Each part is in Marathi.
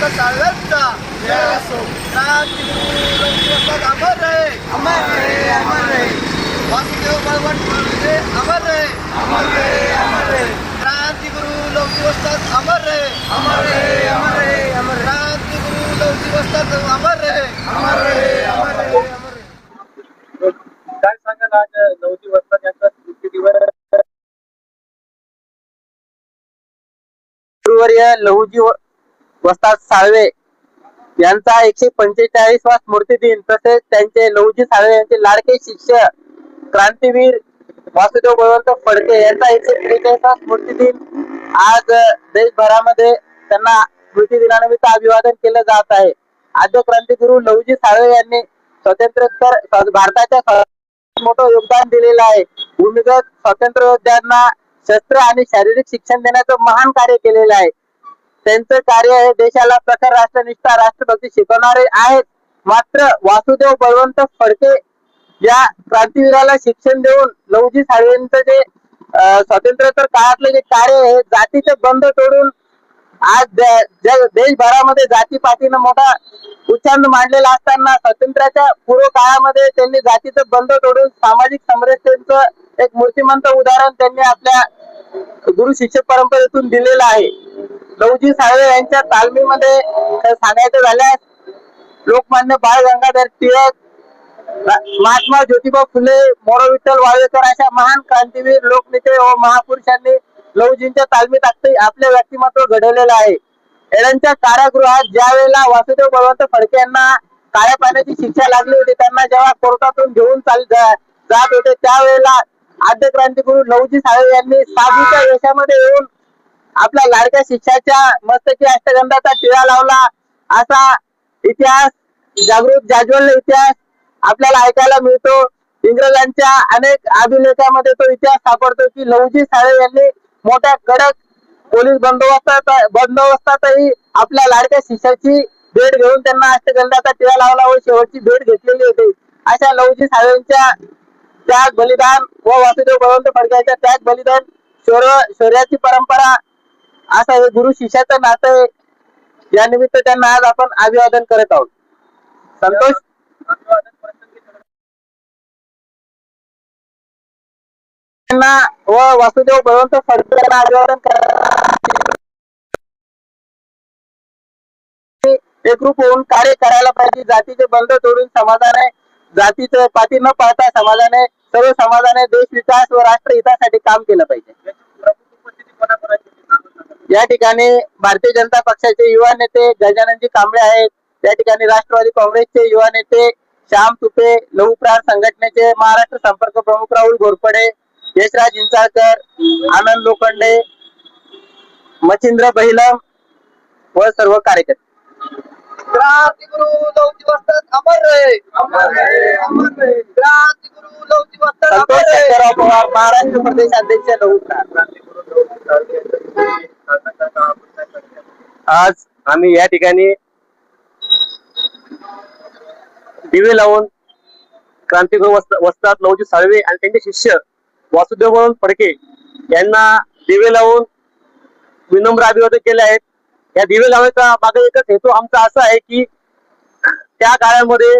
वस्ताद साळव्यांचा क्रांतिगुरु लवजी वस्ताद अमर रे अमर रहे अमर रहे वासुदेव बळवंत फडके अमर रे अमर रहे अमर रहे क्रांतिगुरु लवजी वस्ताद अमर रे अमर रहे अमर रहे अमर रहे क्रांतिगुरु लवजी वस्ताद अमर रे अमर रहे अमर रहे अमर रहे काय सांगाल आज नवजी वस्ताद यांचा स्मृतिदिवस गुरुवर्य लहुजी व- वस्ताद साळवे यांचा एकशे पंचेचाळीसवा स्मृती दिन तसेच त्यांचे लवजी साळवे यांचे लाडके शिष्य क्रांतीवीर वासुदेव बळवंत फडके यांचा एकशे त्रेचाळीसवा स्मृती दिन. आज देशभरामध्ये त्यांना स्मृती दिनानिमित्त अभिवादन केलं जात आहे. आद्य क्रांतीगुरु लवजी साळवे यांनी स्वातंत्र्योत्तर भारताच्या मोठं योगदान दिलेलं आहे. भूमिगत स्वातंत्र्य योद्ध्यांना शस्त्र आणि शारीरिक शिक्षण देण्याचं महान कार्य केलेलं आहे. त्यांचं कार्य हे देशाला प्रखर राष्ट्रनिष्ठा राष्ट्रभक्ती शिकवणारे आहेत. मात्र वासुदेव बळवंत फडके या क्रांतीवीराला शिक्षण देऊन लवजी साळवेंचं जे स्वातंत्र्योत्तर जे कार्य हे जातीचे बंध तोडून आज देशभरामध्ये जाती देशभरामध्ये मोठा उच्चांद मांडलेला असताना स्वातंत्र्याच्या पूर्व काळामध्ये त्यांनी जातीचं बंध तोडून सामाजिक समरसतेचं एक मूर्तिमंत उदाहरण त्यांनी आपल्या गुरु शिष्य परंपरेतून दिलेलं आहे. लवजी साळवे यांच्या तालमीमध्ये सांगायचं झाल्यास लोकमान्य बाळ गंगाधर टिळक महात्मा ज्योतिबा फुले मोरो विठ्ठल वाळवेकर अशा महान क्रांतीवीर लोकनेते व महापुरुषांनी लवजींच्या तालमीत आपले आपले व्यक्तिमत्व घडवलेलं आहे. एडनच्या कारागृहात ज्या वेळेला वासुदेव बळवंत फडके यांना काळ्या पाण्याची शिक्षा लागली होती त्यांना जेव्हा कोर्टातून घेऊन चाल जात होते त्यावेळेला आद्य क्रांतिगुरु लवजी साळवे यांनी साधूच्या वेशामध्ये येऊन आपल्या लाडक्या शिष्याच्या मस्तकी अष्टगंधाचा टिळा लावला. असा इतिहास जागृत जाज्वल्य इतिहास आपल्याला ऐकायला मिळतो. इंग्रजांच्या अनेक अभिलेखामध्ये तो इतिहास सापडतो की लहुजी साळे यांनी मोठ्या कडक पोलीस बंदोबस्तात बंदोबस्तातही आपल्या लाडक्या शिष्याची भेट घेऊन त्यांना अष्टगंधाचा टिळा लावला व शेवटची भेट घेतलेली होती. अशा लहुजी साळेंच्या त्याग बलिदान व वासुदेव बळवंत फडक्याच्या त्याग बलिदान शौर्य शौर्याची परंपरा असं हे गुरु शिष्याचं नातं आहे. या निमित्त त्यांना आज आपण अभिवादन करत आहोत. संतोष? त्यांना व वासुदेव बळवंत फडके यांना अभिवादन करत एकरूप होऊन कार्य करायला पाहिजे. जातीचे बंध तोडून समाजाने जातीचे पाठी न पाहता समाजाने सर्व समाजाने देश विकास व राष्ट्र हितासाठी काम केलं पाहिजे. या ठिकाणी भारतीय जनता पक्षाचे युवा नेते गजाननजी कांबळे आहेत. त्या ठिकाणी राष्ट्रवादी काँग्रेसचे युवा नेते श्याम तुपे लघु प्राण संघटनेचे महाराष्ट्र संपर्क प्रमुख राहुल घोरपडे यशराज इंचाळकर आनंद लोखंडे मच्छिंद्र बहिलम व सर्व कार्यकर्ते. क्रांतिगुरु अमर रे. अमर अमर क्रांतिगुरु महाराष्ट्र प्रदेश अध्यक्ष लघु प्राण. आज आम्ही या ठिकाणी दिवे लावून क्रांतिगुरु वस्तात लवजी साळवे आणि त्यांचे शिष्य वासुदेव म्हणून फडके यांना दिवे लावून विनम्र अभिवादन केले आहेत. या दिवे लावण्याचा मागे एकच हेतू आमचा असा आहे की त्या काळामध्ये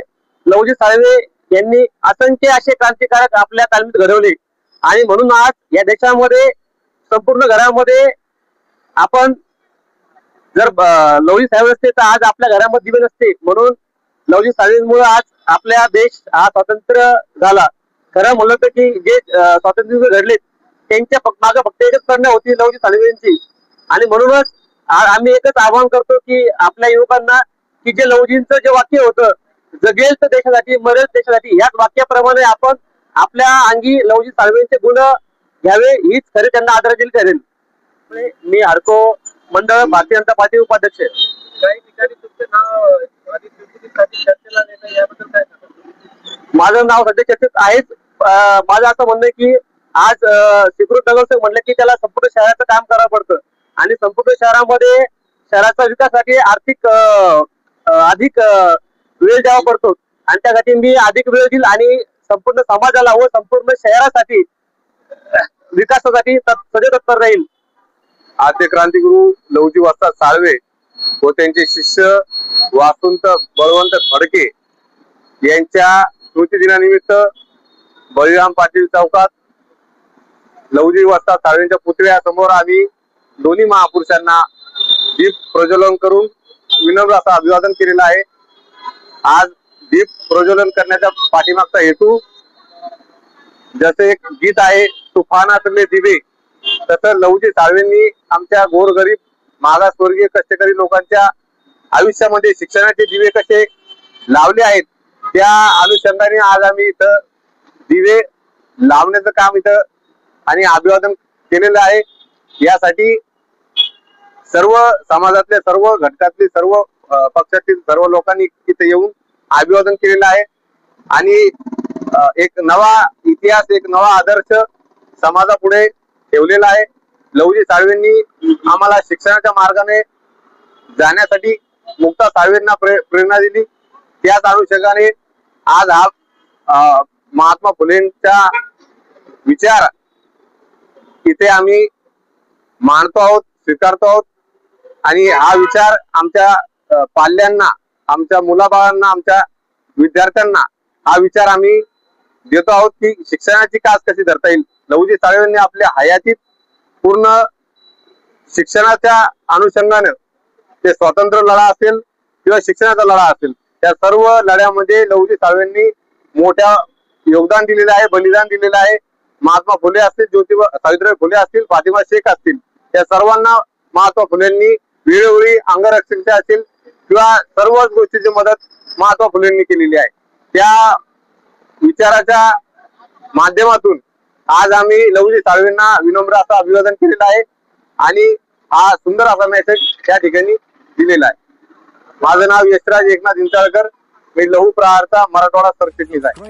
लवजी साळवे यांनी असंख्य असे क्रांतिकारक आपल्या तालमीत घडवले. आणि म्हणून आज या देशामध्ये संपूर्ण घरामध्ये आपण जर लवजी साहेब असते तर आज आपल्या घरामध्ये दिवे नसते. म्हणून लवजी साहेबांमुळे आज आपल्या देश हा स्वातंत्र्य झाला. खरं म्हणलं तर की जे स्वातंत्र्य घडले त्यांच्या मागे फक्त एकच करणं होती लवजी साळवेंची आणि म्हणूनच आम्ही एकच आवाहन करतो की आपल्या युवकांना की जे लवजींचं जे वाक्य होतं जगेल तर देशासाठी मरेल देशासाठी याच वाक्याप्रमाणे आपण आपल्या अंगी लवजी साळवेंचे गुण घ्यावे हीच खरे त्यांना आदरांजली ठरेल मी हडको मंडळ भारतीय जनता पार्टी उपाध्यक्ष. काही ठिकाणी तुमचे नाव आधी चर्चेसाठी चर्चेला नेलं याबद्दल काय सांगाल? माझं नाव सध्या चर्चेत आहेच माझं असं म्हणणं आहे की आज स्वीकृत नगरसेवक म्हणलं की त्याला संपूर्ण शहराचं काम करावं पडतं आणि संपूर्ण शहरामध्ये शहराच्या विकासासाठी आर्थिक अधिक वेळ द्यावा पडतो आणि त्यासाठी मी अधिक वेळ देईल आणि संपूर्ण समाजाला व संपूर्ण शहरासाठी विकासासाठी सदैव तत्पर राहील आद्य क्रांतिगुरु लवजी वस्ताद साळवे व त्यांचे शिष्य वासुंत बळवंत फडके यांच्या स्मृतिदिनानिमित्त बळीराम पाटील चौकात लवजी वस्ता साळवेंच्या पुतळ्यासमोर आम्ही दोन्ही महापुरुषांना दीप प्रज्वलन करून विनम्र असं अभिवादन केलेलं आहे. आज दीप प्रज्वलन करण्याचा पाठीमागचा हेतू जसे एक गीत आहे तुफानातले दिवे तसं लवजी साळवेंनी आमच्या गोरगरीब मागासवर्गीय कष्टकरी लोकांच्या आयुष्यामध्ये शिक्षणाचे दिवे कसे लावले आहेत त्या अनुषंगाने आज आम्ही इथं दिवे लावण्याचं काम इथं आणि अभिवादन केलेलं आहे. यासाठी सर्व समाजातल्या सर्व घटकातले सर्व पक्षातील सर्व लोकांनी इथे येऊन अभिवादन केलेलं आहे. आणि एक नवा इतिहास एक नवा आदर्श समाजापुढे ठेवलेला आहे. लवजी साळवेंनी आम्हाला शिक्षणाच्या मार्गाने जाण्यासाठी मुक्ता साळवेंना प्रे- प्रेरणा दिली. त्याच अनुषंगाने आज हा महात्मा फुलेंचा विचार इथे आम्ही मांडतो आहोत स्वीकारतो आहोत. आणि हा विचार आमच्या पाल्यांना आमच्या मुलाबाळांना आमच्या विद्यार्थ्यांना हा विचार आम्ही देतो आहोत की शिक्षणाची कास कशी धरता येईल. लवजी साळवेंनी आपल्या हयातीत पूर्ण शिक्षणाच्या अनुषंगानं ते स्वातंत्र्य लढा असेल किंवा शिक्षणाचा लढा असेल त्या सर्व लढ्यामध्ये लवजी साळवेंनी मोठ्या योगदान दिलेलं आहे बलिदान दिलेलं आहे. महात्मा फुले असतील ज्योतिबा सावित्रीबाई फुले असतील फातिमा शेख असतील त्या सर्वांना महात्मा फुलेंनी वेळोवेळी अंगरक्षणच्या असतील किंवा सर्वच गोष्टीची मदत महात्मा फुलेंनी केलेली आहे. त्या विचाराच्या माध्यमातून आज आम्ही लवजी साळवेंना विनम्र असं अभिवादन केलेलं आहे आणि हा सुंदर असा मेसेज त्या ठिकाणी दिलेला आहे. माझं नाव यशराज एकनाथ इंचाळकर. मी लहू प्रहारचा मराठवाडा सरचिटणीस आहे.